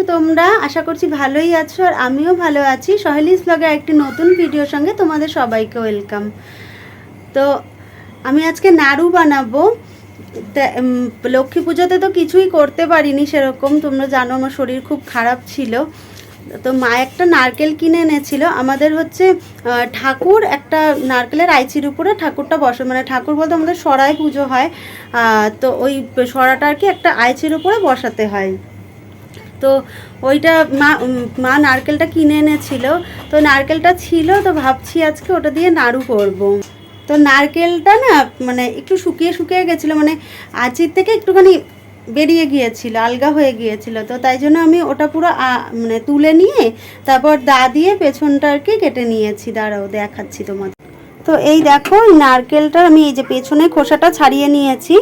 আছো তোমরা? আশা করছি ভালোই আছো আর আমিও ভালো আছি। সহেলিস ব্লগের একটি নতুন ভিডিওর সঙ্গে তোমাদের সবাইকে ওয়েলকাম তো আমি আজকে নাড়ু বানাবো। লক্ষ্মী পুজোতে তো কিছুই করতে পারিনি সেরকম। তোমরা জানো আমার শরীর খুব খারাপ ছিল। তো মা একটা নারকেল কিনে এনেছিল। আমাদের হচ্ছে ঠাকুর একটা নারকেলের আইচির উপরে ঠাকুরটা বসে। মানে ঠাকুর বলতে আমাদের সরাই পুজো হয়। তো ওই সরাটা আর কি একটা আইচির উপরে বসাতে হয়। তো ওইটা মা মা নারকেলটা কিনে এনেছিল। তো নারকেলটা ছিল, তো ভাবছি আজকে ওটা দিয়ে নাড়ু করব। তো নারকেলটা না মানে একটু শুকিয়ে শুকিয়ে গেছিল মানে আচির থেকে একটুখানি বেরিয়ে গিয়েছিল, আলগা হয়ে গিয়েছিল। তো তাই জন্য আমি ওটা পুরো মানে তুলে নিয়ে তারপর দা দিয়ে পেছনটা আর কি কেটে নিয়েছি। দাঁড়াও, দেখাচ্ছি তোমাদের। তো এই দেখো নারকেলটা আমি এই যে পেছনে খোসাটা ছাড়িয়ে নিয়েছি।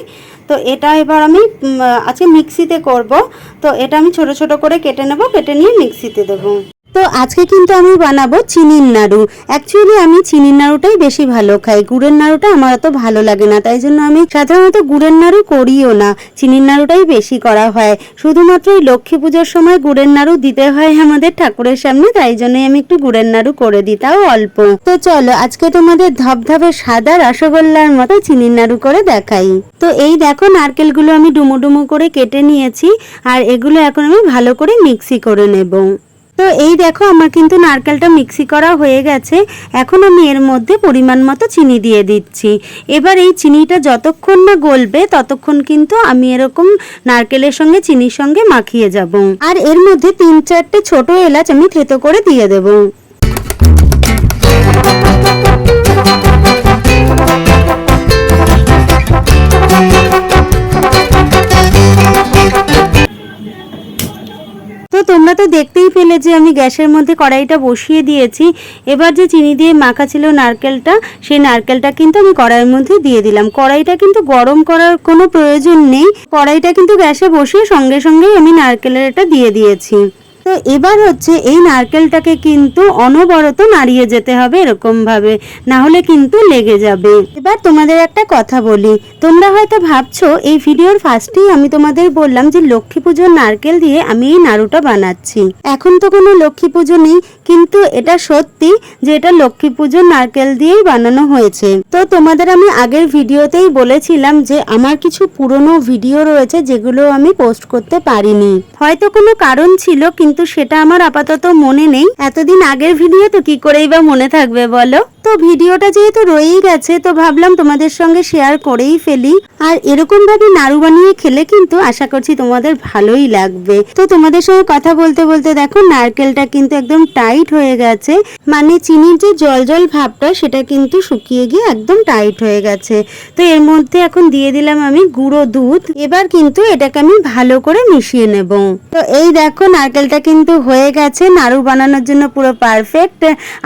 তো এটা এবার আমি আজকে মিক্সিতে করব। তো এটা আমি ছোট ছোট করে কেটে নেব, কেটে নিয়ে মিক্সিতে দেবো। তো আজকে কিন্তু আমি বানাবো চিনির নাড়ু। অ্যাকচুয়ালি আমি চিনির নাড়ুটাই বেশি ভালো খাই। গুড়ের নাড়ুটা আমার অত ভালো লাগে না, তাই জন্য আমি সাধারণত গুড়ের নাড়ু করিও না। চিনির নাড়ুটাই বেশি করা হয়। শুধুমাত্র এই লক্ষ্মী পুজোর সময় গুড়ের নাড়ু দিতে হয় আমাদের ঠাকুরের সামনে, তাই জন্যই আমি একটু গুড়ের নাড়ু করে দিই, তাও অল্প। তো চলো, আজকে তোমাদের ধবধবে সাদা রসগোল্লার মতো চিনির নাড়ু করে দেখাই। তো এই দেখো, নারকেলগুলো আমি ডুমু ডুমু করে কেটে নিয়েছি, আর এগুলো এখন আমি ভালো করে মিক্সি করে নেব। তো এই দেখো, আমার কিন্তু নারকেলটা মিক্সি করা হয়ে গেছে। এখন আমি এর মধ্যে পরিমাণ মতো চিনি দিয়ে দিচ্ছি। এবার এই চিনিটা যতক্ষণ না গলবে, ততক্ষণ কিন্তু আমি এরকম নারকেলের সঙ্গে, চিনির সঙ্গে মাখিয়ে যাব। আর এর মধ্যে তিন চারটে ছোট এলাচ আমি থেতো করে দিয়ে দেবো। তো দেখতেই পেলে যে আমি গ্যাসের মধ্যে কড়াইটা বসিয়ে দিয়েছি। এবার যে চিনি দিয়ে মাখা ছিল নারকেলটা, সেই নারকেলটা কিন্তু আমি কড়াইয়ের মধ্যে দিয়ে দিলাম। কড়াইটা কিন্তু গরম করার কোনো প্রয়োজন নেই। কড়াইটা কিন্তু গ্যাসে বসিয়ে সঙ্গে সঙ্গেই আমি নারকেলের এটা দিয়ে দিয়েছি। তো এবার হচ্ছে এই নারকেলটাকে কিন্তু অনবরত নাড়িয়ে যেতে হবে এরকম ভাবে না হলে কিন্তু লেগে যাবে। এবার তোমাদের একটা কথা বলি। তোমরা হয়তো ভাবছ, এই ভিডিওর ফার্স্টেই আমি তোমাদের বললাম যে লক্ষ্মী পুজোর নারকেল দিয়ে আমি এই নাড়ুটা বানাচ্ছি। এখন তো কোনো লক্ষ্মী পুজো নেই, কিন্তু এটা সত্যি যে এটা লক্ষ্মী পুজোর নারকেল দিয়েই বানানো হয়েছে। তো তোমাদের আমি আগের ভিডিওতেই বলেছিলাম যে আমার কিছু পুরনো ভিডিও রয়েছে যেগুলো আমি পোস্ট করতে পারিনি। হয়তো কোনো কারণ ছিল, কিন্তু সেটা আমার আপাতত মনে নেই। এতদিন আগের ভিডিও তো কি করেই বা মনে থাকবে বলো? তো ভিডিওটা যেহেতু রয়েই গেছে, তো ভাবলাম তোমাদের সঙ্গে শেয়ার করেই ফেলি। আর এরকম ভাবে নাড়ু বানিয়ে খেলে কিন্তু আশা করছি তোমাদের ভালোই লাগবে। তো তোমাদের সঙ্গে কথা বলতে বলতে দেখো, নারকেলটা কিন্তু একদম টাইট হয়ে গেছে। মানে চিনির যে জল জল ভাবটা, সেটা কিন্তু শুকিয়ে গিয়ে একদম টাইট হয়ে গেছে। তো এর মধ্যে এখন দিয়ে দিলাম আমি গুঁড়ো দুধ। এবার কিন্তু এটাকে আমি ভালো করে মিশিয়ে নেব। তো এই দেখো, নারকেলটা কিন্তু হয়ে গেছে। নাড়ু বানানোর জন্য পুরো পারফেক্ট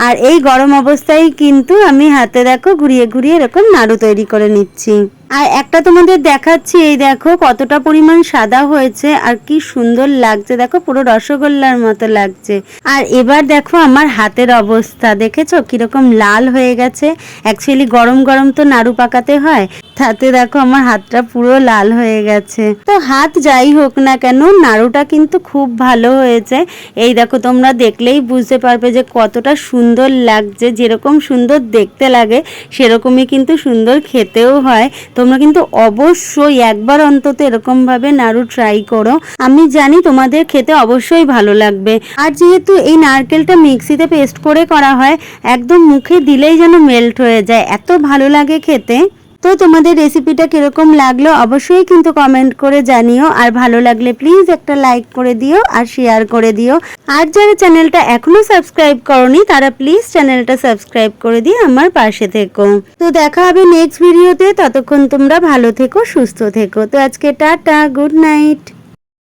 আর এই গরম অবস্থায় কিন্তু আমি হাতে দেখো ঘুরিয়ে ঘুরিয়ে এরকম নাড়ু তৈরি করে নিচ্ছি। আর একটা তোমাদের দেখাচ্ছি, এই দেখো কতটা পরিমাণ সাদা হয়েছে আর কি সুন্দর লাগছে। দেখো পুরো রসগোল্লার মতো লাগছে। আর এবার দেখো আমার হাতের অবস্থা, দেখেছ? কীরকম লাল হয়ে গেছে। অ্যাকচুয়ালি গরম গরম তো নাড়ু পাকাতে হয়, তাতে দেখো আমার হাতটা পুরো লাল হয়ে গেছে। তো হাত যাই হোক না কেন, নাড়ুটা কিন্তু খুব ভালো হয়েছে। এই দেখো তোমরা দেখলেই বুঝতে পারবে যে কতটা সুন্দর লাগছে। যেরকম সুন্দর দেখতে লাগে, সেরকমই কিন্তু সুন্দর খেতেও হয়। তোমরা কিন্তু অবশ্যই একবার অন্তত এরকম ভাবে নাড়ু ট্রাই করো। আমি জানি তোমাদের খেতে অবশ্যই ভালো লাগবে। আর যেহেতু এই নারকেলটা মিক্সিতে পেস্ট করে করা হয়, একদম মুখে দিলেই যেন মেল্ট হয়ে যায়। এত ভালো লাগে খেতে। তো তোমাদের রেসিপিটা কীরকম লাগল অবশ্যই কিন্তু কমেন্ট করে জানিও। আর ভালো লাগলে প্লিজ একটা লাইক করে দিও আর শেয়ার করে দিও। আর যারা চ্যানেলটা এখনও সাবস্ক্রাইব করনি, তারা প্লিজ চ্যানেলটা সাবস্ক্রাইব করে দিয়ে আমার পাশে থেকো। তো দেখা হবে নেক্সট ভিডিওতে ততক্ষণ তোমরা ভালো থেকো, সুস্থ থেকো। তো আজকে টাটা গুড নাইট